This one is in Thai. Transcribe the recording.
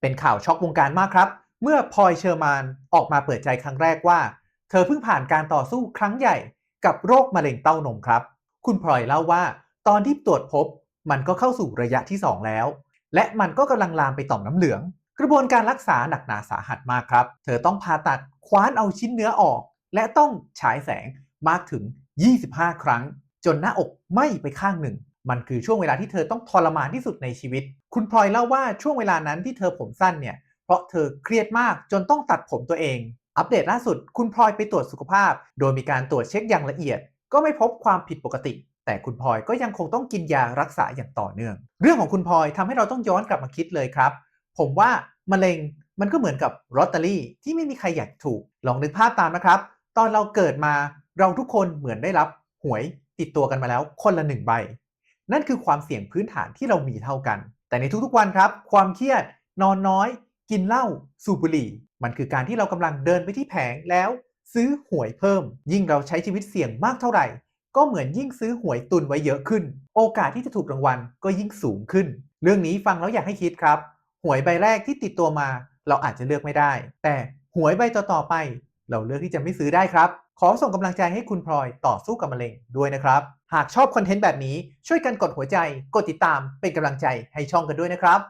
เป็นข่าวช็อกวงการมากครับ เมื่อพลอยเชอร์มานออกมาเปิดใจครั้งแรกว่า เธอเพิ่งผ่านการต่อสู้ครั้งใหญ่กับโรคมะเร็งเต้านมครับ คุณพลอยเล่าว่า ตอนที่ตรวจพบ มันก็เข้าสู่ระยะที่ 2 แล้ว และมันก็กำลังลามไปต่อมน้ำเหลือง กระบวนการรักษาหนักหนาสาหัสมากครับ เธอต้องผ่าตัดคว้านเอาชิ้นเนื้อออก และต้องฉายแสงมากถึง 25 ครั้ง จนหน้าอกไหม้ไปข้างหนึ่ง มันคือช่วงเวลาที่เธอต้องทรมานที่สุดในชีวิต คุณพลอยเล่าว่าช่วงเวลานั้นที่เธอผมสั้นเนี่ย เพราะเธอเครียดมากจนต้องตัดผมตัวเอง อัปเดตล่าสุด คุณพลอยไปตรวจสุขภาพ โดยมีการตรวจเช็คอย่างละเอียด ก็ไม่พบความผิดปกติ แต่คุณพลอยก็ยังคงต้องกินยารักษาอย่างต่อเนื่อง เรื่องของคุณพลอยทำให้เราต้องย้อนกลับมาคิดเลยครับ ผมว่ามะเร็งมันก็เหมือนกับลอตเตอรี่ที่ไม่มีใครอยากถูก ลองนึกภาพตามนะครับ ตอนเราเกิดมาเราทุกคนเหมือนได้รับหวยติดตัวกันมาแล้วคนละหนึ่งใบ นั่นคือความเสี่ยงพื้นฐานที่เรามีเท่ากัน แต่ในทุกๆวันครับ ความเครียด นอนน้อย กินเหล้า สูบบุหรี่ มันคือการที่เรากำลังเดินไปที่แผงแล้ว ซื้อหวยเพิ่ม ยิ่งเราใช้ชีวิตเสี่ยงมากเท่าไหร่ ก็เหมือนยิ่งซื้อหวยตุนไว้เยอะขึ้น โอกาสที่จะถูกรางวัลก็ยิ่งสูงขึ้น เรื่องนี้ฟังแล้วอยากให้คิดครับ หวยใบแรกที่ติดตัวมา เราอาจจะเลือกไม่ได้ แต่หวยใบต่อๆไป เราเลือกที่จะไม่ซื้อได้ครับ ขอส่งกำลังใจให้คุณพลอยต่อสู้กับมะเร็งด้วยนะครับ หากชอบคอนเทนต์แบบนี้ช่วยกันกดหัวใจ กดติดตามเป็นกำลังใจให้ช่องกันด้วยนะครับ